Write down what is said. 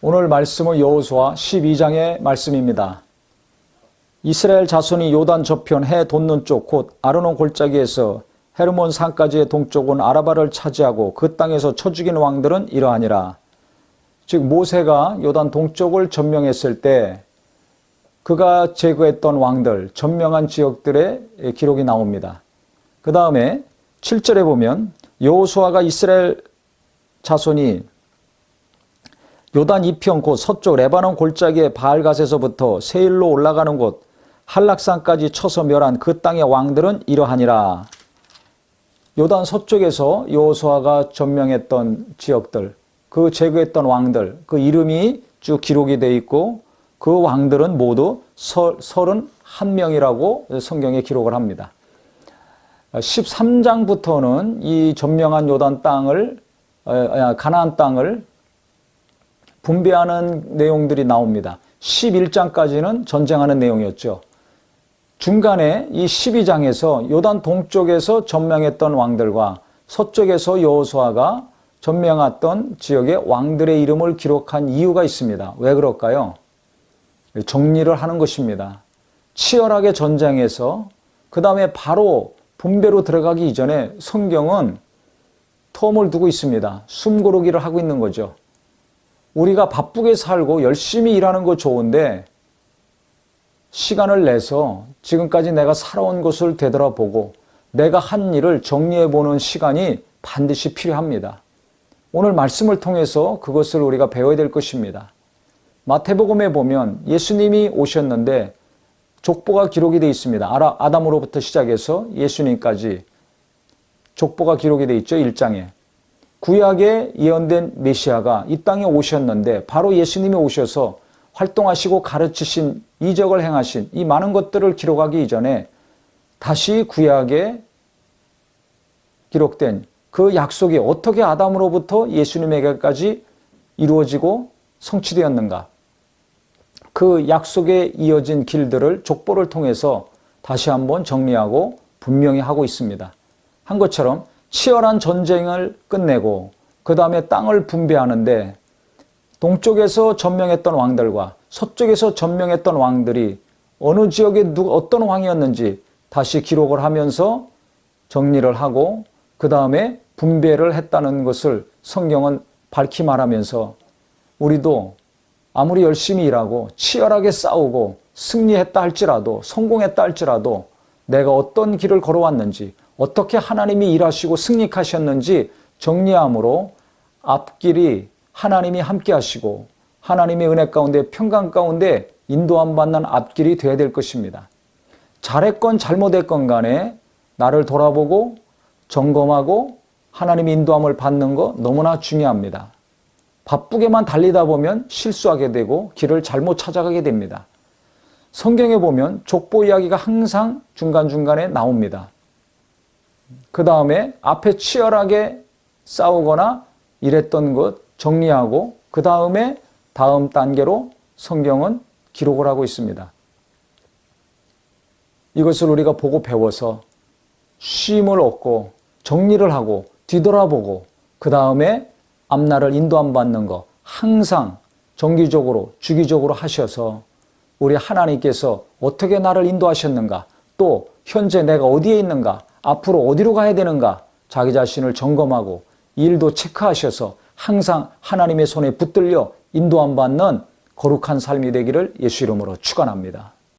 오늘 말씀은 여호수아 12장의 말씀입니다. 이스라엘 자손이 요단 저편 해 돋는 쪽 곧 아르논 골짜기에서 헤르몬 산까지의 동쪽은 아라바를 차지하고 그 땅에서 쳐 죽인 왕들은 이러하니라. 즉 모세가 요단 동쪽을 점령했을 때 그가 제거했던 왕들, 점령한 지역들의 기록이 나옵니다. 그 다음에 7절에 보면 여호수아가 이스라엘 자손이 요단 이편 곧 서쪽 레바논 골짜기의 바알갓에서부터 세일로 올라가는 곳 한락산까지 쳐서 멸한 그 땅의 왕들은 이러하니라. 요단 서쪽에서 여호수아가 점령했던 지역들, 그 제거했던 왕들, 그 이름이 쭉 기록이 되어 있고 그 왕들은 모두 서른 한 명이라고 성경에 기록을 합니다. 13장부터는 이 점령한 요단 땅을 가나안 땅을 분배하는 내용들이 나옵니다. 11장까지는 전쟁하는 내용이었죠. 중간에 이 12장에서 요단 동쪽에서 점령했던 왕들과 서쪽에서 여호수아가 점령했던 지역의 왕들의 이름을 기록한 이유가 있습니다. 왜 그럴까요? 정리를 하는 것입니다. 치열하게 전쟁해서 그 다음에 바로 분배로 들어가기 이전에 성경은 텀을 두고 있습니다. 숨고르기를 하고 있는 거죠. 우리가 바쁘게 살고 열심히 일하는 거 좋은데 시간을 내서 지금까지 내가 살아온 것을 되돌아보고 내가 한 일을 정리해 보는 시간이 반드시 필요합니다. 오늘 말씀을 통해서 그것을 우리가 배워야 될 것입니다. 마태복음에 보면 예수님이 오셨는데 족보가 기록이 되어 있습니다. 아담으로부터 시작해서 예수님까지 족보가 기록이 되어 있죠. 1장에. 구약에 예언된 메시아가 이 땅에 오셨는데 바로 예수님이 오셔서 활동하시고 가르치신 이적을 행하신 이 많은 것들을 기록하기 이전에 다시 구약에 기록된 그 약속이 어떻게 아담으로부터 예수님에게까지 이루어지고 성취되었는가. 그 약속에 이어진 길들을 족보를 통해서 다시 한번 정리하고 분명히 하고 있습니다. 한 것처럼 치열한 전쟁을 끝내고 그 다음에 땅을 분배하는데 동쪽에서 점령했던 왕들과 서쪽에서 점령했던 왕들이 어느 지역에 누 어떤 왕이었는지 다시 기록을 하면서 정리를 하고 그 다음에 분배를 했다는 것을 성경은 밝히 말하면서 우리도 아무리 열심히 일하고 치열하게 싸우고 승리했다 할지라도 성공했다 할지라도 내가 어떤 길을 걸어왔는지 어떻게 하나님이 일하시고 승리하셨는지 정리함으로 앞길이 하나님이 함께 하시고 하나님의 은혜 가운데 평강 가운데 인도함 받는 앞길이 되어야 될 것입니다. 잘했건 잘못했건 간에 나를 돌아보고 점검하고 하나님의 인도함을 받는 거 너무나 중요합니다. 바쁘게만 달리다 보면 실수하게 되고 길을 잘못 찾아가게 됩니다. 성경에 보면 족보 이야기가 항상 중간중간에 나옵니다. 그 다음에 앞에 치열하게 싸우거나 이랬던 것 정리하고 그 다음에 다음 단계로 성경은 기록을 하고 있습니다. 이것을 우리가 보고 배워서 쉼을 얻고 정리를 하고 뒤돌아보고 그 다음에 앞날을 인도함 받는 거 항상 정기적으로 주기적으로 하셔서 우리 하나님께서 어떻게 나를 인도하셨는가 또 현재 내가 어디에 있는가 앞으로 어디로 가야 되는가 자기 자신을 점검하고 일도 체크하셔서 항상 하나님의 손에 붙들려 인도함 받는 거룩한 삶이 되기를 예수 이름으로 축원합니다.